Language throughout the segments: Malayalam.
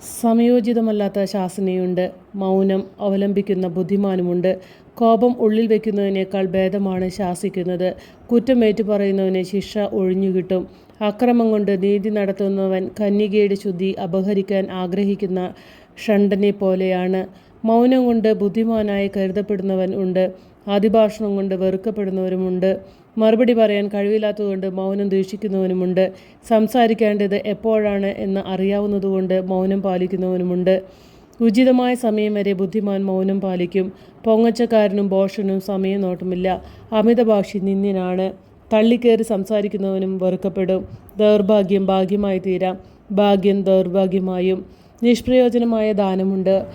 സമയോചിതമല്ലാത്ത ശാസനയുണ്ട്. മൗനം അവലംബിക്കുന്ന ബുദ്ധിമാനുമുണ്ട്. കോപം ഉള്ളിൽ വെക്കുന്നതിനേക്കാൾ ഭേദമാണ് ശാസിക്കുന്നത്. കുറ്റമേറ്റു പറയുന്നവന് ശിക്ഷ ഒഴിഞ്ഞുകിട്ടും. അക്രമം കൊണ്ട് നീതി നടത്തുന്നവൻ കന്യകയുടെ ശുദ്ധി അപഹരിക്കാൻ ആഗ്രഹിക്കുന്ന ഷണ്ടനെ പോലെയാണ്. മൗനം കൊണ്ട് ബുദ്ധിമാനായി കരുതപ്പെടുന്നവൻ ഉണ്ട്. അതിഭാഷണം കൊണ്ട് വെറുക്കപ്പെടുന്നവരുമുണ്ട്. മറുപടി പറയാൻ കഴിവില്ലാത്തതുകൊണ്ട് മൗനം ദീക്ഷിക്കുന്നവനുമുണ്ട് സംസാരിക്കേണ്ടത് എപ്പോഴാണ് എന്ന് അറിയാവുന്നതുകൊണ്ട് മൗനം പാലിക്കുന്നവനുമുണ്ട്. ഉചിതമായ സമയം വരെ ബുദ്ധിമാൻ മൗനം പാലിക്കും. പൊങ്ങച്ചക്കാരനും ബോഷനും സമയം നോട്ടമില്ല അമിതഭാഷി നിന്ദിനാണ് തള്ളിക്കേറി സംസാരിക്കുന്നവനും വെറുക്കപ്പെടും. ദൗർഭാഗ്യം ഭാഗ്യമായി തീരാം ഭാഗ്യം ദൗർഭാഗ്യമായും. നിഷ്പ്രയോജനമായ ദാനമുണ്ട്.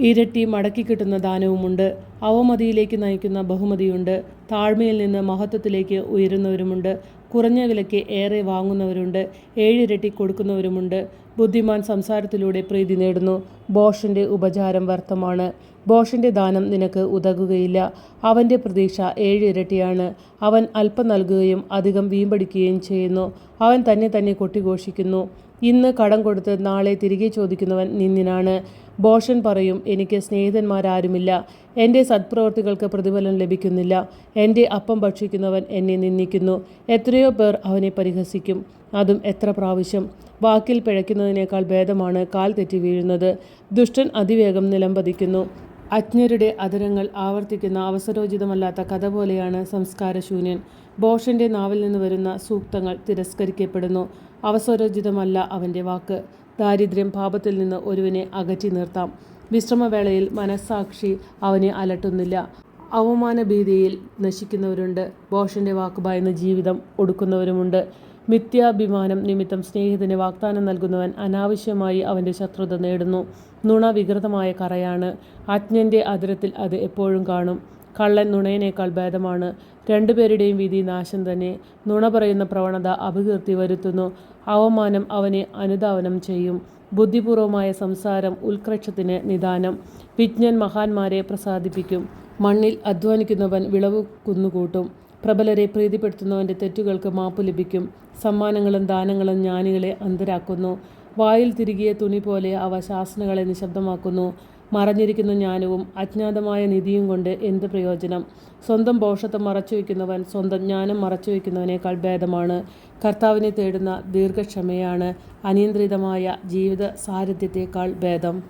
ഇരട്ടി മടക്കി കിട്ടുന്ന ദാനവുമുണ്ട്. അവമതിയിലേക്ക് നയിക്കുന്ന ബഹുമതിയുണ്ട്. താഴ്മയിൽ നിന്ന് മഹത്വത്തിലേക്ക് ഉയരുന്നവരുമുണ്ട്. കുറഞ്ഞ വിലയ്ക്ക് ഏറെ വാങ്ങുന്നവരുണ്ട് ഏഴിരട്ടി കൊടുക്കുന്നവരുമുണ്ട്. ബുദ്ധിമാൻ സംസാരത്തിലൂടെ പ്രീതി നേടുന്നു. ബോഷന്റെ ഉപചാരം വ്യർത്ഥമാണ്. ബോഷന്റെ ദാനം നിനക്ക് ഉതകുകയില്ല. അവന്റെ പ്രതീക്ഷ ഏഴിരട്ടിയാണ് അവൻ അല്പം നൽകുകയും അധികം വീമ്പടിക്കുകയും ചെയ്യുന്നു. അവൻ തന്നെ തന്നെ കൊട്ടിഘോഷിക്കുന്നു. ഇന്ന് കടം കൊടുത്ത് നാളെ തിരികെ ചോദിക്കുന്നവൻ നിന്നിനാണ്. ബോഷൻ പറയും എനിക്ക് സ്നേഹിതന്മാരാരുമില്ല. എന്റെ സത്പ്രവർത്തികൾക്ക് പ്രതിഫലം ലഭിക്കുന്നില്ല. എന്റെ അപ്പം ഭക്ഷിക്കുന്നവൻ എന്നെ നിന്ദിക്കുന്നു. എത്രയോ പേർ അവനെ പരിഹസിക്കും. അതും എത്ര പ്രാവശ്യം? വാക്കിൽ പിഴയ്ക്കുന്നതിനേക്കാൾ ഭേദമാണ് കാൽ തെറ്റി വീഴുന്നത്. ദുഷ്ടൻ അതിവേഗം നിലംപതിക്കുന്നു. അജ്ഞരുടെ അതരങ്ങൾ ആവർത്തിക്കുന്ന അവസരോചിതമല്ലാത്ത കഥ പോലെയാണ് സംസ്കാരശൂന്യൻ. ബോഷന്റെ നാവിൽ നിന്ന് വരുന്ന സൂക്തങ്ങൾ തിരസ്കരിക്കപ്പെടുന്നു. അവസരോചിതമല്ല അവന്റെ വാക്ക്. ദാരിദ്ര്യം പാപത്തിൽ നിന്ന് ഒരുവനെ അകറ്റി നിർത്താം. വിശ്രമവേളയിൽ മനസ്സാക്ഷി അവനെ അലട്ടുന്നില്ല. അവമാന ഭീതിയിൽ നശിക്കുന്നവരുണ്ട്. ബോഷന്റെ വാക്ക് ഭയന്ന് ജീവിതം ഒടുക്കുന്നവരുമുണ്ട്. മിഥ്യാഭിമാനം നിമിത്തം സ്നേഹത്തിന് വാഗ്ദാനം നൽകുന്നവൻ അനാവശ്യമായി അവന്റെ ശത്രുത നേടുന്നു. നുണ വികൃതമായ കറയാണ്. അജ്ഞന്റെ അതിരത്തിൽ അത് എപ്പോഴും കാണും. കള്ളൻ നുണയനേക്കാൾ ഭേദമാണ്. രണ്ടുപേരുടെയും വിധി നാശം തന്നെ. നുണ പറയുന്ന പ്രവണത അപകീർത്തി വരുത്തുന്നു. അവമാനം അവനെ അനുധാവനം ചെയ്യും. ബുദ്ധിപൂർവമായ സംസാരം ഉത്കർഷത്തിന് നിദാനം. വിജ്ഞൻ മഹാന്മാരെ പ്രസാദിപ്പിക്കും. മണ്ണിൽ അധ്വാനിക്കുന്നവൻ വിളവ് കുന്നുകൂട്ടും. പ്രബലരെ പ്രീതിപ്പെടുത്തുന്നവന്റെ തെറ്റുകൾക്ക് മാപ്പ് ലഭിക്കും. സമ്മാനങ്ങളും ദാനങ്ങളും ജ്ഞാനികളെ അന്തരാക്കുന്നു. വായിൽ തിരികിയ തുണി പോലെ അവ ശാസനകളെ നിശബ്ദമാക്കുന്നു. മറഞ്ഞിരിക്കുന്ന ജ്ഞാനവും അജ്ഞാതമായ നിധിയും കൊണ്ട് എന്ത് പ്രയോജനം? സ്വന്തം ബോഷത്തെ മറച്ചു വയ്ക്കുന്നവൻ സ്വന്തം ജ്ഞാനം മറച്ചു വയ്ക്കുന്നവനേക്കാൾ ഭേദമാണ്. കർത്താവിനെ തേടുന്ന ദീർഘക്ഷമയാണ് അനിയന്ത്രിതമായ ജീവിത സാരഥ്യത്തേക്കാൾ ഭേദം.